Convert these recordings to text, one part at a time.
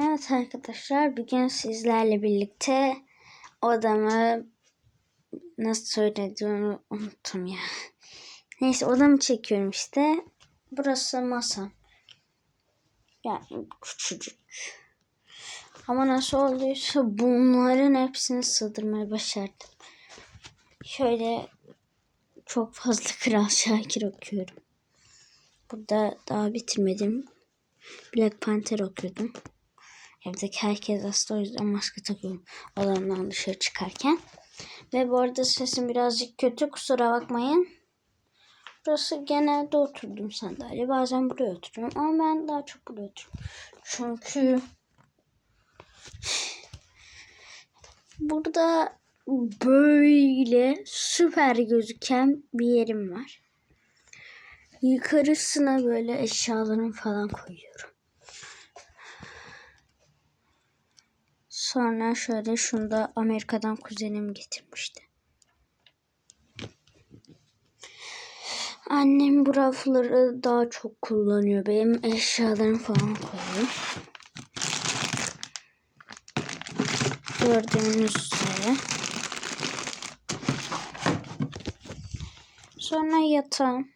Evet arkadaşlar bugün sizlerle birlikte odamı nasıl söylediğimi unuttum ya. Neyse odamı çekiyorum işte. Burası masam. Yani küçücük. Ama nasıl olduysa bunların hepsini sığdırmayı başardım. Şöyle çok fazla Kral Şakir okuyorum. Burada daha bitirmedim. Black Panther okuyordum. Evdeki herkes hasta o yüzden maske takıyorum odamdan dışarı çıkarken. Ve bu arada sesim birazcık kötü kusura bakmayın. Burası genelde oturdum sandalye. Bazen buraya oturuyorum ama ben daha çok buraya oturuyorum. Çünkü burada böyle süper gözüken bir yerim var. Yukarısına böyle eşyalarımı falan koyuyorum. Sonra şöyle şunu da Amerika'dan kuzenim getirmişti. Annem bu rafları daha çok kullanıyor. Benim eşyalarımı falan koyuyor. Gördüğünüz üzere. Sonra yatağım.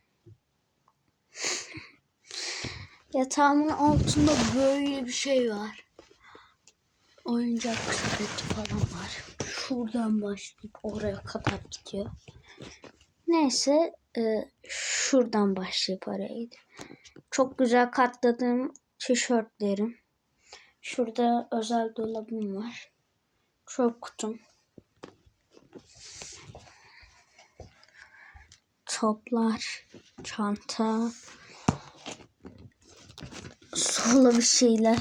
Yatağımın altında böyle bir şey var. Oyuncak sepeti falan var. Şuradan başlayıp oraya kadar gidiyor. Neyse e, şuradan başlayıp oraya gidiyor. Çok güzel katladığım tişörtlerim. Şurada özel dolabım var. Çöp kutum. Toplar, çanta, solo bir şeyler.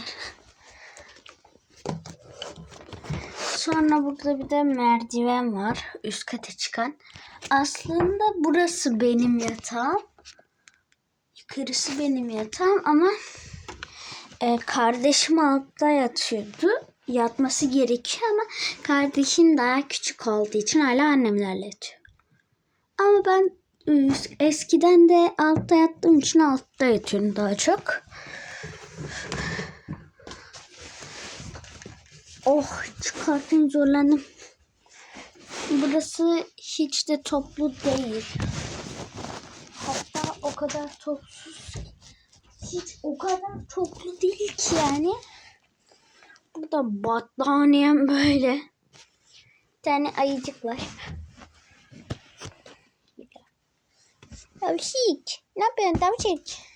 Sonra burada bir de merdiven var. Üst kata çıkan. Aslında burası benim yatağım. Yukarısı benim yatağım ama e, kardeşim altta yatıyordu. Yatması gerekiyor ama kardeşim daha küçük olduğu için hala annemlerle yatıyor. Ama ben e, eskiden de altta yattığım için altta yatıyorum daha çok. Oh çıkartın zorlandım. Burası hiç de toplu değil. Hatta o kadar topsuz hiç o kadar toplu değil ki yani. Burada battaniyem böyle. Bir tane ayıcık var. Tavşik. Ne yapıyorsun tavşik?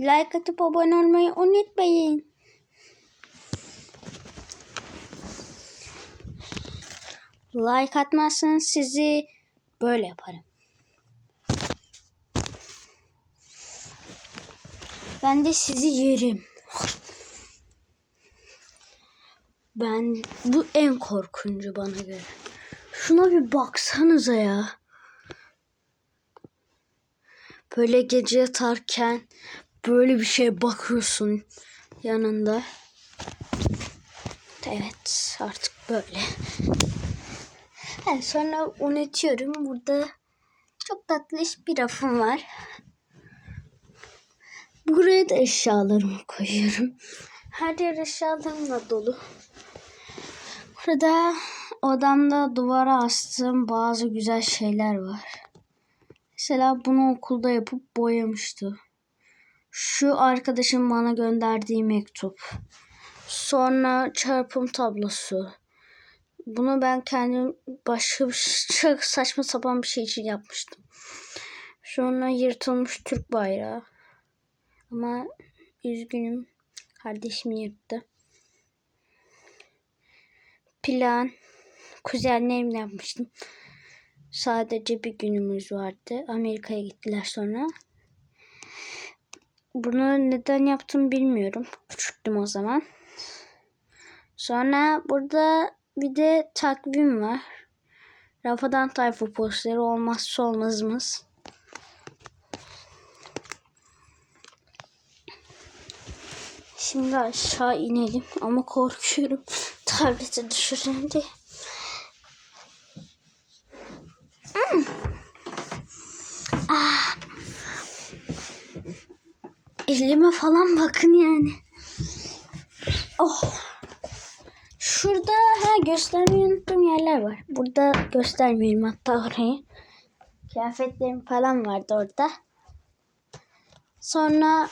Like atıp abone olmayı unutmayın. Like atmazsanız sizi böyle yaparım. Ben de sizi yerim. Ben bu en korkuncu bana göre. Şuna bir baksanıza ya. Böyle gece yatarken böyle bir şeye bakıyorsun yanında. Evet artık böyle. Evet, sonra unutuyorum. Burada çok tatlı bir rafım var. Buraya da eşyalarımı koyuyorum. Her yer eşyalarımla dolu. Burada odamda duvara astığım bazı güzel şeyler var. Mesela bunu okulda yapıp boyamıştı. Şu arkadaşım bana gönderdiği mektup. Sonra çarpım tablosu. Bunu ben kendim başka bir çok saçma sapan bir şey için yapmıştım. Sonra yırtılmış Türk bayrağı. Ama üzgünüm. Kardeşim yırttı. Plan. Kuzenlerimle yapmıştım. Sadece bir günümüz vardı. Amerika'ya gittiler sonra. Bunu neden yaptım bilmiyorum. Küçüktüm o zaman. Sonra burada bir de takvim var. Rafadan Tayfa posteri olmazsa olmazımız. Şimdi aşağı inelim ama korkuyorum. Tableti düşürürüm diye. Hmm. Ah. Elime falan bakın yani. Oh. Şurada ha göstermeyi unuttuğum yerler var. Burada göstermeyeyim hatta orayı. Kıyafetlerim falan vardı orada. Sonra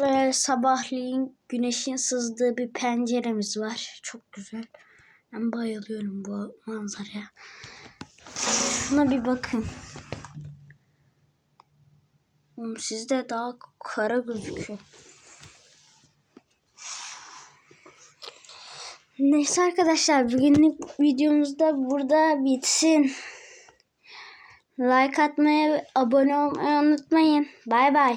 böyle sabahleyin güneşin sızdığı bir penceremiz var. Çok güzel. Ben bayılıyorum bu manzaraya. Şuna bir bakın. Oğlum Sizde daha kara gözüküyor. Neyse arkadaşlar bugünlük videomuz da burada bitsin. Like atmayı, abone olmayı unutmayın. Bay bay.